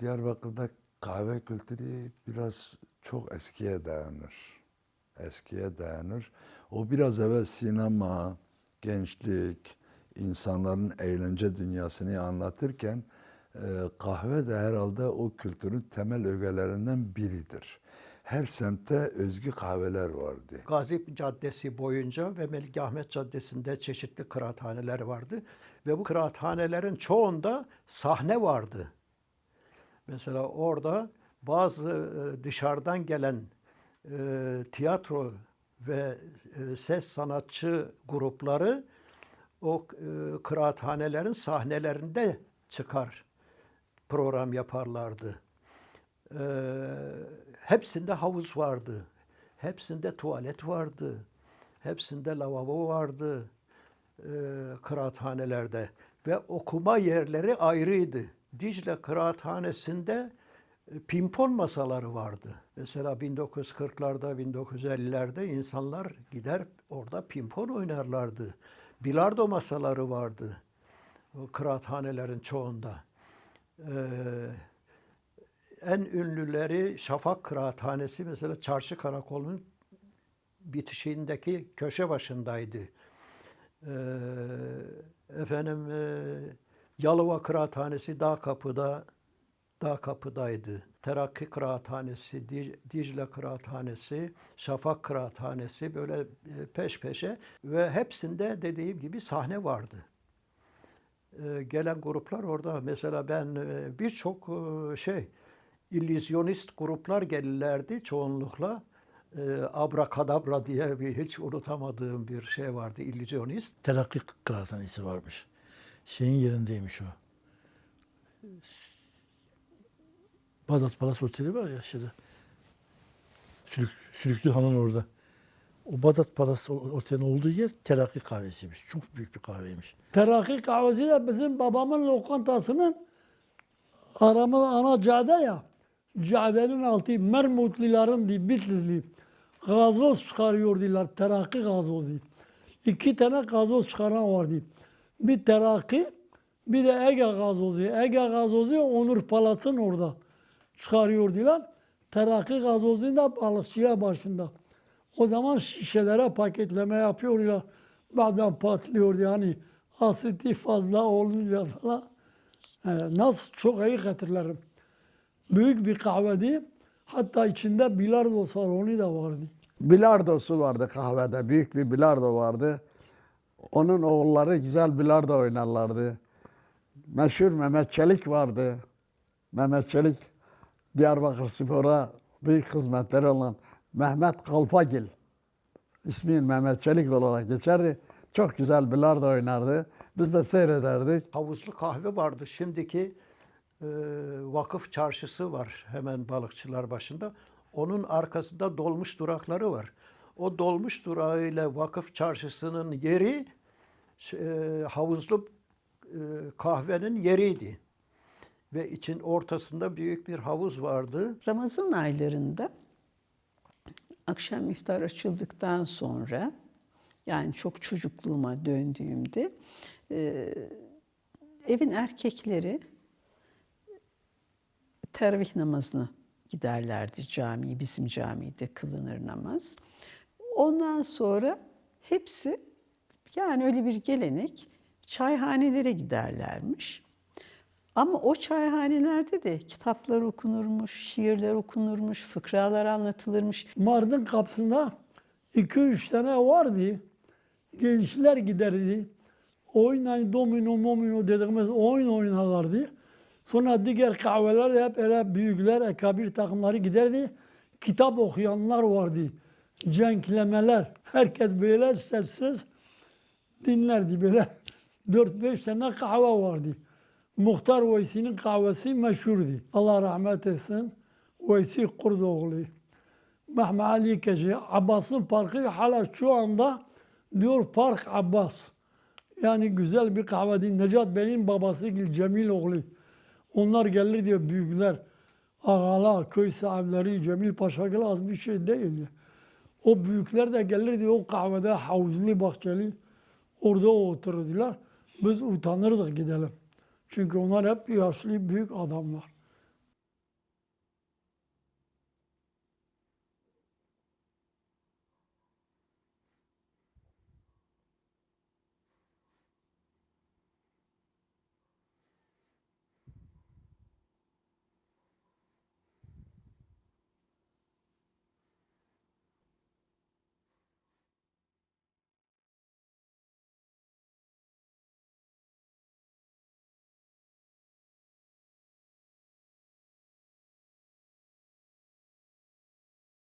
Diyarbakır'da kahve kültürü biraz çok eskiye dayanır. Eskiye dayanır. O biraz evvel sinema, gençlik, insanların eğlence dünyasını anlatırken e, kahve de herhalde o kültürün temel ögelerinden biridir. Her semte özgü kahveler vardı. Gazi Caddesi boyunca ve Melikahmet Caddesi'nde çeşitli kıraathaneler vardı. Ve bu kıraathanelerin çoğunda sahne vardı. Mesela orada bazı e, dışarıdan gelen e, tiyatro ve e, ses sanatçı grupları o e, kıraathanelerin sahnelerinde çıkar program yaparlardı. Hepsinde havuz vardı. Hepsinde tuvalet vardı. Hepsinde lavabo vardı. E, kıraathanelerde. Ve okuma yerleri ayrıydı. Dicle kıraathanesinde e, pimpon masaları vardı. Mesela 1940'larda, 1950'lerde insanlar gider orada pimpon oynarlardı. Bilardo masaları vardı. Kıraathanelerin çoğunda. Ee, en ünlüleri Şafak Kıraathanesi mesela Çarşı Karakolu'nun bitişiğindeki köşe başındaydı. Ee, efendim e, Yalova Kıraathanesi Dağ Kapı'da Dağ Kapı'daydı. Terakki Kıraathanesi, Di- Dicle Kıraathanesi, Şafak Kıraathanesi böyle e, peş peşe ve hepsinde dediğim gibi sahne vardı e, gelen gruplar orada. Mesela ben e, birçok e, şey illüzyonist gruplar gelirlerdi çoğunlukla. E, Abrakadabra diye bir hiç unutamadığım bir şey vardı illüzyonist. Terakki kıraathanesi varmış. Şeyin yerindeymiş o. Bağdat Palas Oteli var ya şeyde. Sülük, Sülüklü Han'ın orada. O Bağdat Palas Oteli'nin olduğu yer Terakki kahvesiymiş. Çok büyük bir kahveymiş. Terakki kahvesi de bizim babamın lokantasının aramı ana cadde ya. Caddenin altı Mermutlilerin di Bitlisli. Gazoz çıkarıyordular. Terakki gazozu. İki tane gazoz çıkaran vardı. Bir terakki bir de Ege gazozu. Ege gazozu Onur Palas'ın orada çıkarıyordular. Terakki gazozun da balıkçıya başında. O zaman şişelere paketleme yapıyorlar. Bazen patlıyordu yani asiti fazla olunca falan. Yani nasıl çok iyi hatırlarım. Büyük bir kahvedi. Hatta içinde bilardo salonu da vardı. Bilardosu vardı kahvede. Büyük bir bilardo vardı. Onun oğulları güzel bilardo oynarlardı. Meşhur Mehmet Çelik vardı. Mehmet Çelik Diyarbakır Spor'a büyük hizmetleri olan Mehmet Kalfagil. İsmin Mehmet Çelik olarak geçerdi. Çok güzel bilardo oynardı. Biz de seyrederdik. Havuzlu kahve vardı. Şimdiki e, vakıf çarşısı var hemen balıkçılar başında. Onun arkasında dolmuş durakları var. O dolmuş durağı ile vakıf çarşısının yeri e, havuzlu e, kahvenin yeriydi. Ve için ortasında büyük bir havuz vardı. Ramazan aylarında akşam iftar açıldıktan sonra yani çok çocukluğuma döndüğümde e, evin erkekleri teravih namazına giderlerdi camiye. Bizim camide kılınır namaz. Ondan sonra hepsi yani öyle bir gelenek çayhanelere giderlermiş. Ama o çayhanelerde de kitaplar okunurmuş, şiirler okunurmuş, fıkralar anlatılırmış. Mardin kapısında iki üç tane vardı. Gençler giderdi. Oynayın domino momino dediğimiz oyun oynarlardı. Sonra diğer kahveler de hep öyle büyükler, ekabir takımları giderdi. Kitap okuyanlar vardı. Cenklemeler. Herkes böyle sessiz dinlerdi böyle. 4-5 tane kahve vardı. Muhtar Veysi'nin kahvesi meşhurdu. Allah rahmet etsin. Veysi Kurdoğlu. Mehmet Ali Keçi, Abbas'ın parkı hala şu anda diyor Park Abbas. Yani güzel bir kahvedi. Necat Bey'in babası Gül Cemil oğlu. Onlar gelir diyor büyükler. Ağalar, köy sahipleri, Cemil Paşa az bir şey değil. O büyükler de gelir diyor o kahvede havuzlu bahçeli. Orada otururdular. Biz utanırdık gidelim. Çünkü onlar hep yaşlı büyük adamlar.